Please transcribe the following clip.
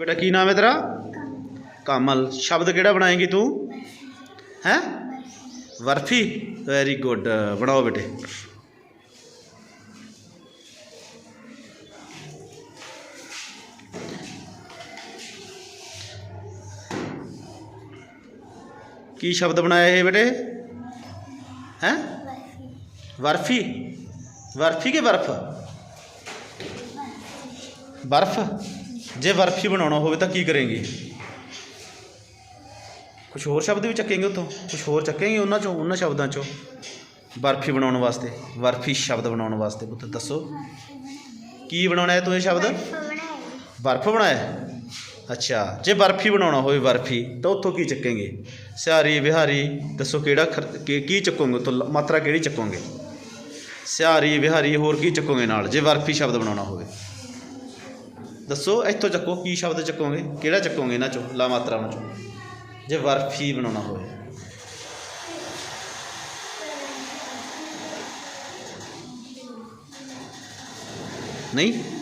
बेटा की नाम है तेरा? कमल। शब्द केड़ा बनाएगी तू? है? बर्फ़ी। वेरी गुड बनाओ बेटे। की शब्द बनाया है बेटे? हैं? बर्फ़ी। बर्फ़ी के बर्फ़? बर्फ़। ਜੇ ਬਰਫੀ ਬਣਾਉਣਾ ਹੋਵੇ ਤਾਂ ਕੀ ਕਰਾਂਗੇ? ਕੁਝ ਹੋਰ ਸ਼ਬਦ ਵੀ ਚੱਕੇਂਗੇ ਉਤੋਂ ਕੁਝ ਹੋਰ ਚੱਕੇਂਗੇ ਉਹਨਾਂ ਚੋਂ ਉਹਨਾਂ ਸ਼ਬਦਾਂ ਚੋਂ? ਬਰਫੀ ਬਣਾਉਣ ਵਾਸਤੇ ਬਰਫੀ ਸ਼ਬਦ ਬਣਾਉਣ ਵਾਸਤੇ ਪੁੱਤ ਦੱਸੋ। ਕੀ ਬਣਾਉਣਾ ਹੈ ਤੂੰ ਇਹ ਸ਼ਬਦ? ਬਰਫ ਬਣਾਇਆ? ਅੱਛਾ ਜੇ ਬਰਫੀ ਬਣਾਉਣਾ ਹੋਵੇ ਬਰਫੀ ਤਾਂ ਉੱਥੋਂ ਕੀ ਚੱਕੇਂਗੇ? ਸਿਹਾਰੀ ਬਿਹਾਰੀ ਦੱਸੋ ਕਿਹੜਾ ਕੀ ਚੱਕੋਗੇ ਉੱਥੋਂ? ਮਾਤਰਾ ਕਿਹੜੀ ਚੱਕੋਗੇ? ਸਿਹਾਰੀ ਬਿਹਾਰੀ ਹੋਰ ਕੀ ਚੱਕੋਗੇ ਨਾਲ ਜੇ ਬਰਫੀ ਸ਼ਬਦ ਬਣਾਉਣਾ ਹੋਵੇ? ਦੱਸੋ, ਇੱਥੋਂ ਚੱਕੋ, ਕੀ ਸ਼ਬਦ ਚੱਕੋਗੇ? ਕਿਹੜਾ ਚੱਕੋਗੇ ਇਹਨਾਂ ਚੋਂ, ਲਾ ਮਾਤਰਾਵਾਂ ਚੋਂ? ਜੇ ਬਰਫੀ ਬਣਾਉਣਾ ਹੋਵੇ। ਨਹੀਂ?